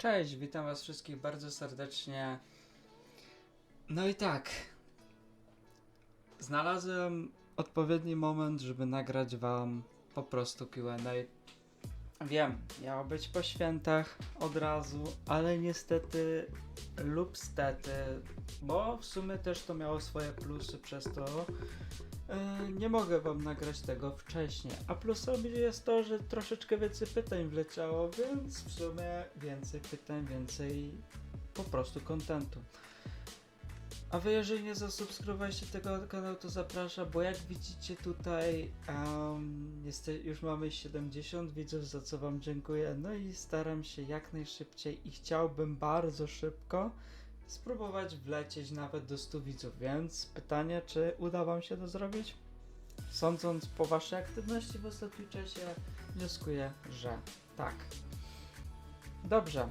Cześć, witam Was wszystkich bardzo serdecznie. No i tak. Znalazłem odpowiedni moment, żeby nagrać Wam po prostu QA. Wiem, miało być po świętach od razu, ale niestety lub stety, bo w sumie też to miało swoje plusy przez to. E, Nie mogę wam nagrać tego wcześniej. A plusem jest to, że troszeczkę więcej pytań wleciało, więc w sumie więcej pytań, więcej po prostu kontentu. A wy jeżeli nie zasubskrybowaliście tego kanału, to zapraszam, bo jak widzicie tutaj um, jeste, już mamy 70 widzów, za co wam dziękuję. No i staram się jak najszybciej i chciałbym bardzo szybko spróbować wlecieć nawet do 100 widzów, więc pytanie, czy uda wam się to zrobić? Sądząc po waszej aktywności w ostatnim czasie, wnioskuję, że tak. Dobrze.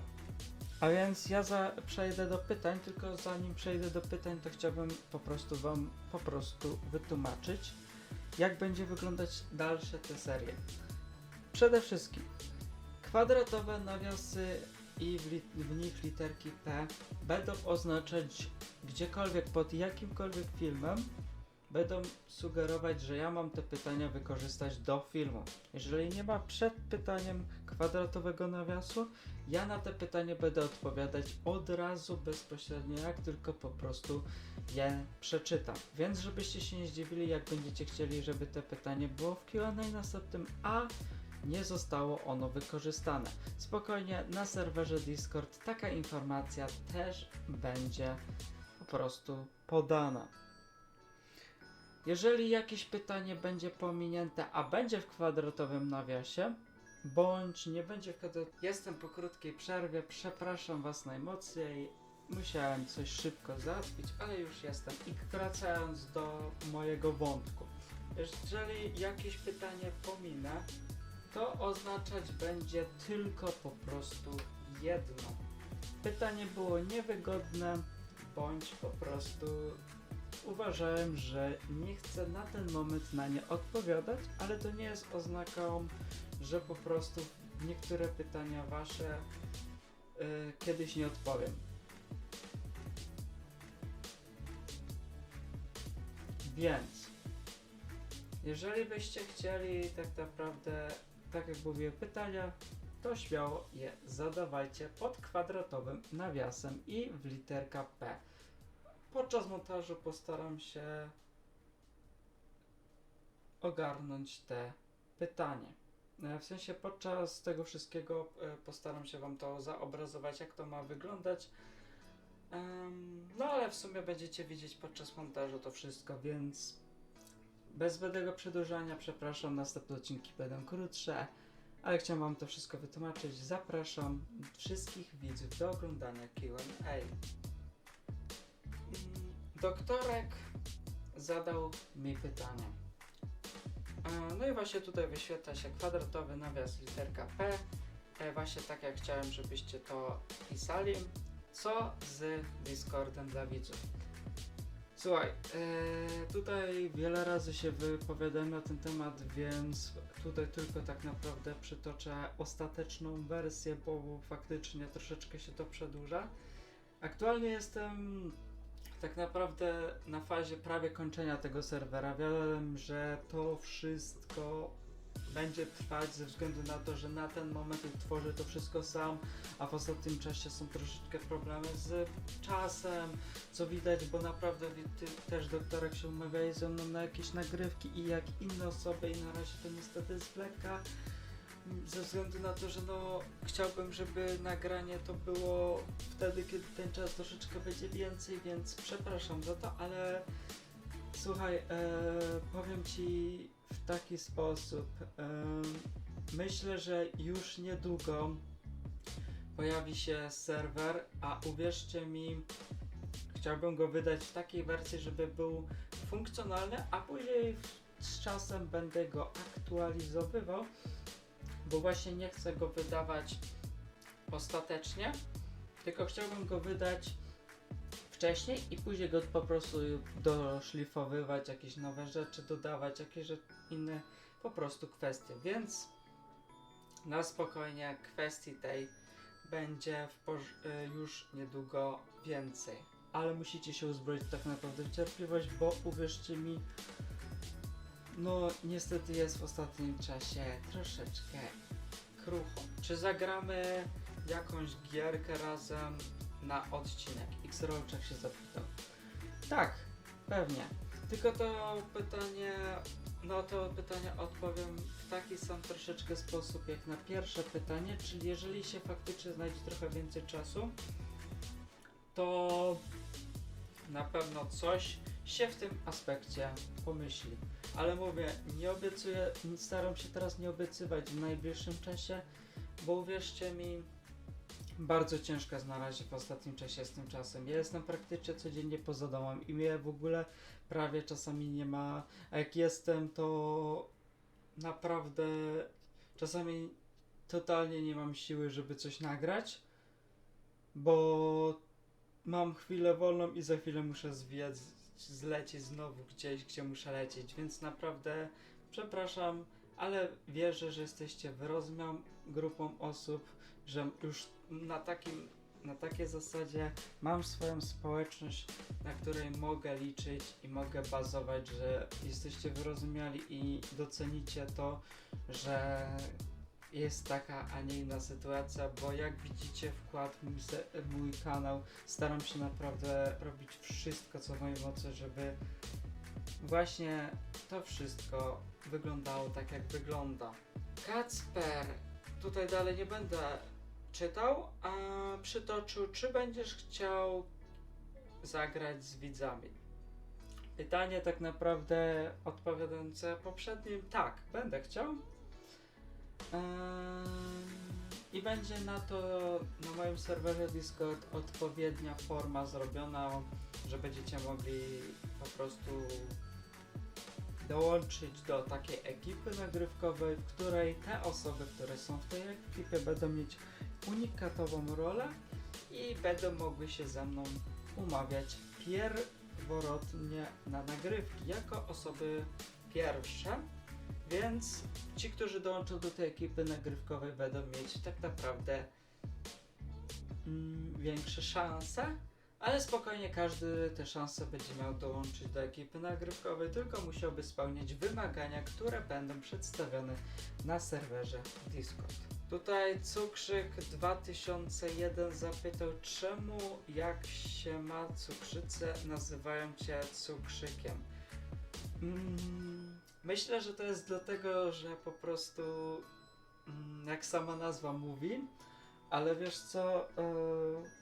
A więc ja za, przejdę do pytań, tylko zanim przejdę do pytań, to chciałbym po prostu wam po prostu wytłumaczyć, jak będzie wyglądać dalsze te serie. Przede wszystkim kwadratowe nawiasy i w, nich literki P będą oznaczać gdziekolwiek pod jakimkolwiek filmem będą sugerować, że ja mam te pytania wykorzystać do filmu. Jeżeli nie ma przed pytaniem kwadratowego nawiasu, ja na te pytanie będę odpowiadać od razu bezpośrednio, jak tylko po prostu je przeczytam. Więc żebyście się nie zdziwili, jak będziecie chcieli, żeby te pytanie było w Q&A następnym, a nie zostało ono wykorzystane. Spokojnie, na serwerze Discord taka informacja też będzie po prostu podana. Jeżeli jakieś pytanie będzie pominięte, a będzie w kwadratowym nawiasie, bądź nie będzie w kwadratowym... Jestem po krótkiej przerwie, przepraszam Was najmocniej. Musiałem coś szybko załatwić, ale już jestem. I wracając do mojego wątku. Jeżeli jakieś pytanie pominę, to oznaczać będzie tylko po prostu jedno. Pytanie było niewygodne, bądź po prostu uważałem, że nie chcę na ten moment na nie odpowiadać, ale to nie jest oznaką, że po prostu niektóre pytania wasze y, kiedyś nie odpowiem. Więc, jeżeli byście chcieli tak naprawdę, tak jak mówię, pytania, to śmiało je zadawajcie pod kwadratowym nawiasem i w literka P. Podczas montażu postaram się ogarnąć te pytanie. E, W sensie podczas tego wszystkiego e, postaram się Wam to zaobrazować, jak to ma wyglądać. No ale w sumie będziecie widzieć podczas montażu to wszystko, więc bez zbędnego przedłużania, przepraszam, następne odcinki będą krótsze, ale chciałem Wam to wszystko wytłumaczyć. Zapraszam wszystkich widzów do oglądania Q&A. Doktorek zadał mi pytanie. E, No i właśnie tutaj wyświetla się kwadratowy nawias literka P. E, Właśnie tak jak chciałem, żebyście to pisali. Co z Discordem dla widzów? Słuchaj, e, tutaj wiele razy się wypowiadałem na ten temat, więc tutaj tylko tak naprawdę przytoczę ostateczną wersję, bo faktycznie troszeczkę się to przedłuża. Aktualnie jestem tak naprawdę na fazie prawie kończenia tego serwera. Wiem, że to wszystko będzie trwać ze względu na to, że na ten moment tworzę to wszystko sam, a w ostatnim czasie są troszeczkę problemy z czasem, co widać, bo naprawdę ty też doktorek się umawiali ze mną na jakieś nagrywki i jak inne osoby i na razie to niestety zwleka ze względu na to, że no chciałbym, żeby nagranie to było wtedy, kiedy ten czas troszeczkę będzie więcej, więc przepraszam za to, ale słuchaj, e, powiem Ci w taki sposób. Myślę, że już niedługo pojawi się serwer, a uwierzcie mi, chciałbym go wydać w takiej wersji, żeby był funkcjonalny, a później z czasem będę go aktualizowywał bo właśnie nie chcę go wydawać ostatecznie, tylko chciałbym go wydać wcześniej i później go po prostu doszlifowywać, jakieś nowe rzeczy, dodawać jakieś inne po prostu kwestie. Więc na spokojnie kwestii tej będzie y, już niedługo więcej. Ale musicie się uzbroić tak naprawdę w cierpliwość, bo uwierzcie mi, no niestety jest w ostatnim czasie troszeczkę krucho. Czy zagramy jakąś gierkę razem na odcinek? X-Rollczak się zapytał. Tak, pewnie. Tylko to pytanie, no to pytanie odpowiem w taki sam troszeczkę sposób jak na pierwsze pytanie, czyli jeżeli się faktycznie znajdzie trochę więcej czasu, to na pewno coś się w tym aspekcie pomyśli. Ale mówię, nie obiecuję, staram się teraz nie obiecywać w najbliższym czasie, bo uwierzcie mi, bardzo na razie w ostatnim czasie z tym czasem. Ja jestem praktycznie codziennie poza domem i mnie w ogóle prawie czasami nie ma. A jak jestem, to naprawdę czasami totalnie nie mam siły, żeby coś nagrać, bo mam chwilę wolną i za chwilę muszę zwiać, zlecieć znowu gdzieś, gdzie muszę lecieć, więc naprawdę przepraszam, ale wierzę, że jesteście wyrozumiałą grupą osób, że już na takim na takiej zasadzie mam swoją społeczność, na której mogę liczyć i mogę bazować, że jesteście wyrozumiali i docenicie to, że jest taka, a nie inna sytuacja, bo jak widzicie wkład mój, mój kanał, staram się naprawdę robić wszystko, co w mojej mocy, żeby właśnie to wszystko wyglądało tak, jak wygląda. Kacper, tutaj dalej nie będę czytał, a przytoczył, czy będziesz chciał zagrać z widzami. Pytanie tak naprawdę odpowiadające poprzednim, tak, będę chciał. Ehm, I będzie na to na moim serwerze Discord odpowiednia forma zrobiona, że będziecie mogli po prostu dołączyć do takiej ekipy nagrywkowej, w której te osoby, które są w tej ekipie będą mieć unikatową rolę i będą mogły się ze mną umawiać pierworodnie na nagrywki jako osoby pierwsze. Więc ci, którzy dołączą do tej ekipy nagrywkowej, będą mieć tak naprawdę mm, większe szanse, ale spokojnie każdy te szanse będzie miał dołączyć do ekipy nagrywkowej, tylko musiałby spełniać wymagania, które będą przedstawione na serwerze Discord. Tutaj Cukrzyk 2001 zapytał, czemu jak się ma cukrzycę, nazywają cię cukrzykiem. Mm, myślę, że to jest dlatego, że po prostu mm, jak sama nazwa mówi, ale wiesz co, yy,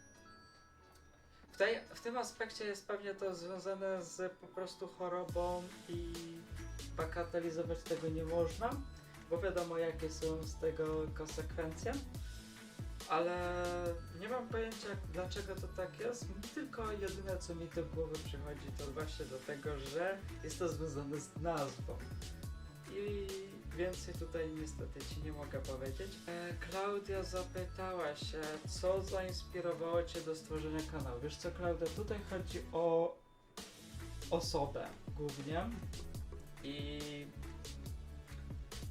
w, tym aspekcie jest pewnie to związane z po prostu chorobą i bagatelizować tego nie można, bo wiadomo jakie są z tego konsekwencje. Ale nie mam pojęcia dlaczego to tak jest, tylko jedyne co mi do głowy przychodzi to właśnie do tego, że jest to związane z nazwą. I więcej tutaj niestety ci nie mogę powiedzieć. E, Klaudia zapytała się, co zainspirowało cię do stworzenia kanału. Wiesz co Klaudia, tutaj chodzi o osobę głównie i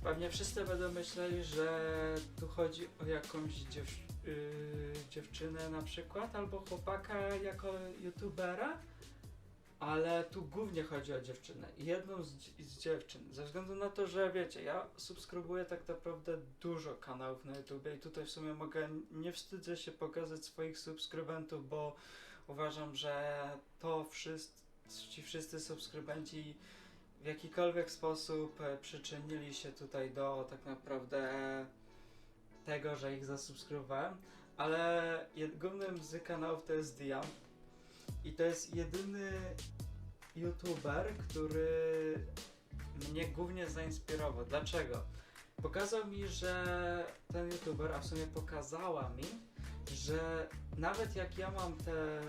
pewnie wszyscy będą myśleli, że tu chodzi o jakąś dziew yy, dziewczynę na przykład, albo chłopaka jako youtubera, ale tu głównie chodzi o dziewczynę. Jedną z, z dziewczyn. Ze względu na to, że wiecie, ja subskrybuję tak naprawdę dużo kanałów na YouTube i tutaj w sumie mogę, nie wstydzę się pokazać swoich subskrybentów, bo uważam, że to wszyscy, ci wszyscy subskrybenci w jakikolwiek sposób e, przyczynili się tutaj do tak naprawdę tego, że ich zasubskrybowałem, ale głównym z kanałów to jest Diam i to jest jedyny youtuber, który mnie głównie zainspirował. Dlaczego? Pokazał mi, że ten youtuber, a w sumie pokazała mi, że nawet jak ja mam te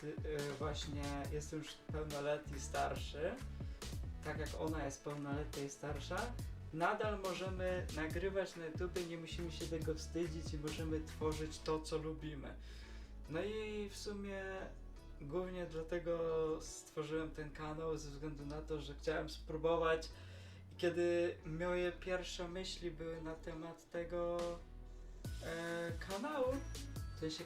ty, y, właśnie jestem już pełnoletni starszy, tak jak ona jest pełnoletnia i starsza, nadal możemy nagrywać na YouTube, nie musimy się tego wstydzić i możemy tworzyć to, co lubimy. No i w sumie głównie dlatego stworzyłem ten kanał, ze względu na to, że chciałem spróbować. I kiedy moje pierwsze myśli były na temat tego, e, w sensie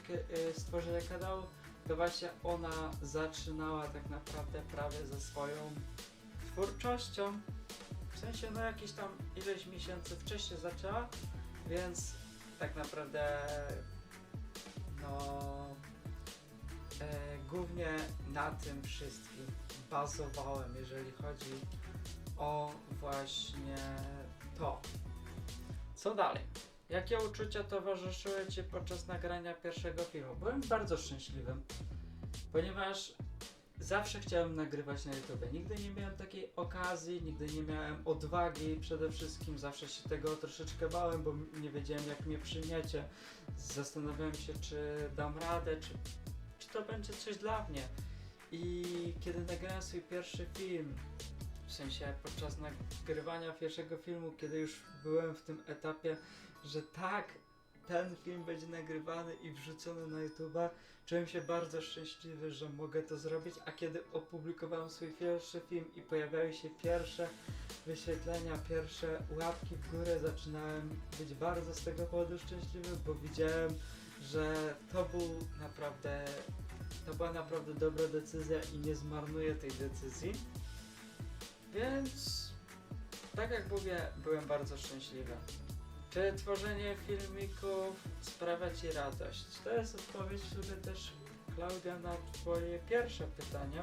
y, stworzenia kanału, to właśnie ona zaczynała tak naprawdę prawie ze swoją twórczością. W sensie no jakieś tam ileś miesięcy wcześniej zaczęła, więc tak naprawdę no e, głównie na tym wszystkim bazowałem, jeżeli chodzi o właśnie to. Co dalej? Jakie uczucia towarzyszyły Ci podczas nagrania pierwszego filmu? Byłem bardzo szczęśliwym, ponieważ zawsze chciałem nagrywać na YouTube. Nigdy nie miałem takiej okazji, nigdy nie miałem odwagi przede wszystkim. Zawsze się tego troszeczkę bałem, bo nie wiedziałem jak mnie przyjmiecie. Zastanawiałem się, czy dam radę, czy, czy to będzie coś dla mnie. I kiedy nagrałem swój pierwszy film, w sensie podczas nagrywania pierwszego filmu, kiedy już byłem w tym etapie, że tak, ten film będzie nagrywany i wrzucony na YouTube, czułem się bardzo szczęśliwy, że mogę to zrobić, a kiedy opublikowałem swój pierwszy film i pojawiały się pierwsze wyświetlenia, pierwsze łapki w górę, zaczynałem być bardzo z tego powodu szczęśliwy, bo widziałem, że to był naprawdę, to była naprawdę dobra decyzja i nie zmarnuję tej decyzji. Więc, tak jak mówię, byłem bardzo szczęśliwy. Czy tworzenie filmików sprawia Ci radość? To jest odpowiedź sobie też, Klaudia, na Twoje pierwsze pytanie,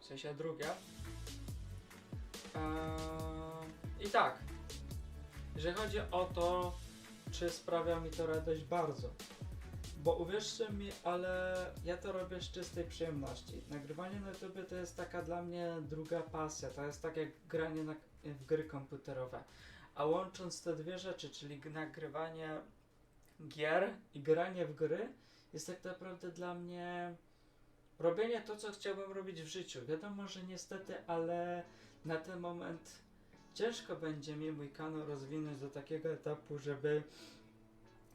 w sensie drugie. Eee, I tak, jeżeli chodzi o to, czy sprawia mi to radość, bardzo. Bo uwierzcie mi, ale ja to robię z czystej przyjemności. Nagrywanie na YouTube to jest taka dla mnie druga pasja. To jest tak jak granie na, w gry komputerowe. A łącząc te dwie rzeczy, czyli nagrywanie gier i granie w gry, jest tak naprawdę dla mnie robienie to, co chciałbym robić w życiu. Wiadomo, że niestety, ale na ten moment ciężko będzie mi mój kanał rozwinąć do takiego etapu, żeby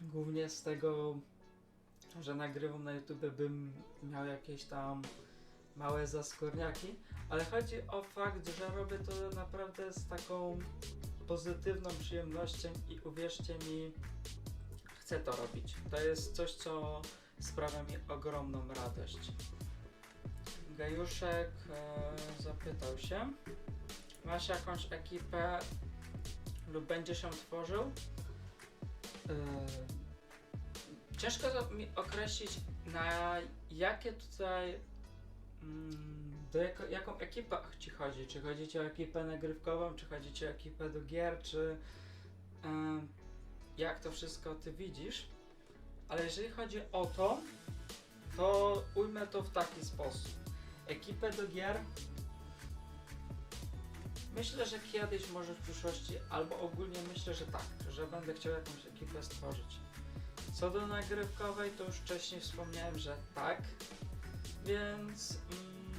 głównie z tego, że nagrywam na YouTube, bym miał jakieś tam małe zaskórniaki, ale chodzi o fakt, że robię to naprawdę z taką pozytywną przyjemnością i uwierzcie mi, chcę to robić. To jest coś, co sprawia mi ogromną radość. Gajuszek e, zapytał się, masz jakąś ekipę lub będziesz ją tworzył? E, ciężko mi określić na jakie tutaj mm, jako, jaką ekipę ci chodzi? Czy chodzi ci o ekipę nagrywkową, czy chodzi ci o ekipę do gier, czy jak to wszystko ty widzisz? Ale jeżeli chodzi o to, to ujmę to w taki sposób. Ekipę do gier myślę, że kiedyś może w przyszłości, albo ogólnie myślę, że tak, że będę chciał jakąś ekipę stworzyć. Co do nagrywkowej, to już wcześniej wspomniałem, że tak, więc mm,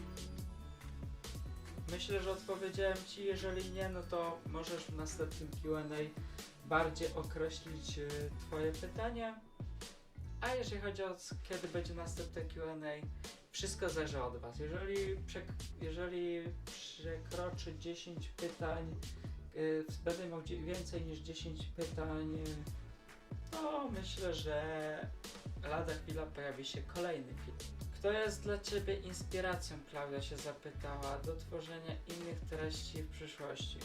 myślę, że odpowiedziałem Ci. Jeżeli nie, no to możesz w następnym QA bardziej określić y, Twoje pytanie. A jeżeli chodzi o kiedy będzie następne QA, wszystko zależy od Was. Jeżeli, przek- jeżeli przekroczy 10 pytań, y, będę miał więcej niż 10 pytań, y, to myślę, że lada chwila pojawi się kolejny film. Kto jest dla Ciebie inspiracją, Klaudia się zapytała, do tworzenia innych treści w przyszłości?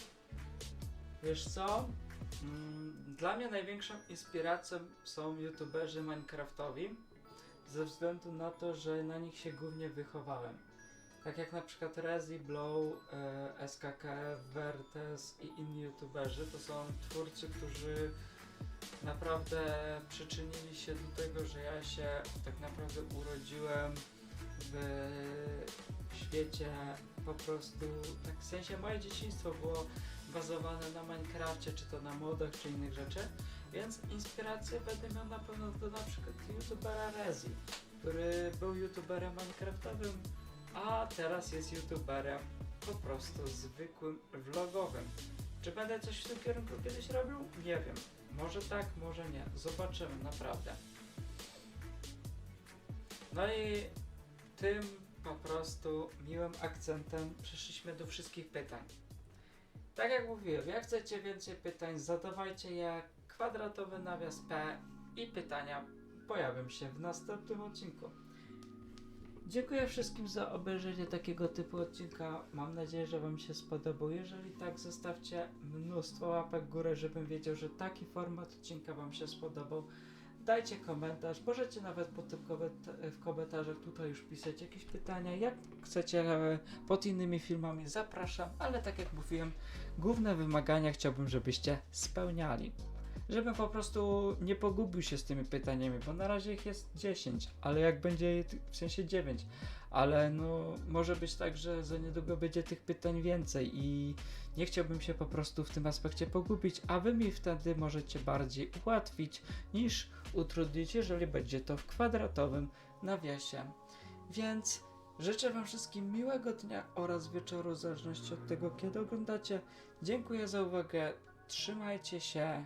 Wiesz co? Mm, Dla mnie największą inspiracją są youtuberzy Minecraftowi, ze względu na to, że na nich się głównie wychowałem. Tak jak na przykład Rezi, Blow, e, SKKF, Vertes i inni youtuberzy, to są twórcy, którzy naprawdę przyczynili się do tego, że ja się tak naprawdę urodziłem w świecie po prostu, tak w sensie moje dzieciństwo było bazowane na Minecrafcie, czy to na modach, czy innych rzeczy, więc inspirację będę miał na pewno do na przykład youtubera Rezi, który był youtuberem minecraftowym, a teraz jest youtuberem po prostu zwykłym vlogowym. Czy będę coś w tym kierunku kiedyś robił? Nie wiem. Może tak, może nie. Zobaczymy, naprawdę. No i tym po prostu miłym akcentem przeszliśmy do wszystkich pytań. Tak jak mówiłem, jak chcecie więcej pytań, zadawajcie je kwadratowy nawias P i pytania pojawią się w następnym odcinku. Dziękuję wszystkim za obejrzenie takiego typu odcinka. Mam nadzieję, że Wam się spodobał. Jeżeli tak, zostawcie mnóstwo łapek w górę, żebym wiedział, że taki format odcinka Wam się spodobał. Dajcie komentarz, możecie nawet pod tym w komentarzach tutaj już pisać jakieś pytania. Jak chcecie e, pod innymi filmami, zapraszam, ale tak jak mówiłem, główne wymagania chciałbym, żebyście spełniali. Żebym po prostu nie pogubił się z tymi pytaniami, bo na razie ich jest 10, ale jak będzie, w sensie 9, ale no może być tak, że za niedługo będzie tych pytań więcej i nie chciałbym się po prostu w tym aspekcie pogubić, a wy mi wtedy możecie bardziej ułatwić niż utrudnić, jeżeli będzie to w kwadratowym nawiasie. Więc życzę wam wszystkim miłego dnia oraz wieczoru, w zależności od tego, kiedy oglądacie. Dziękuję za uwagę, trzymajcie się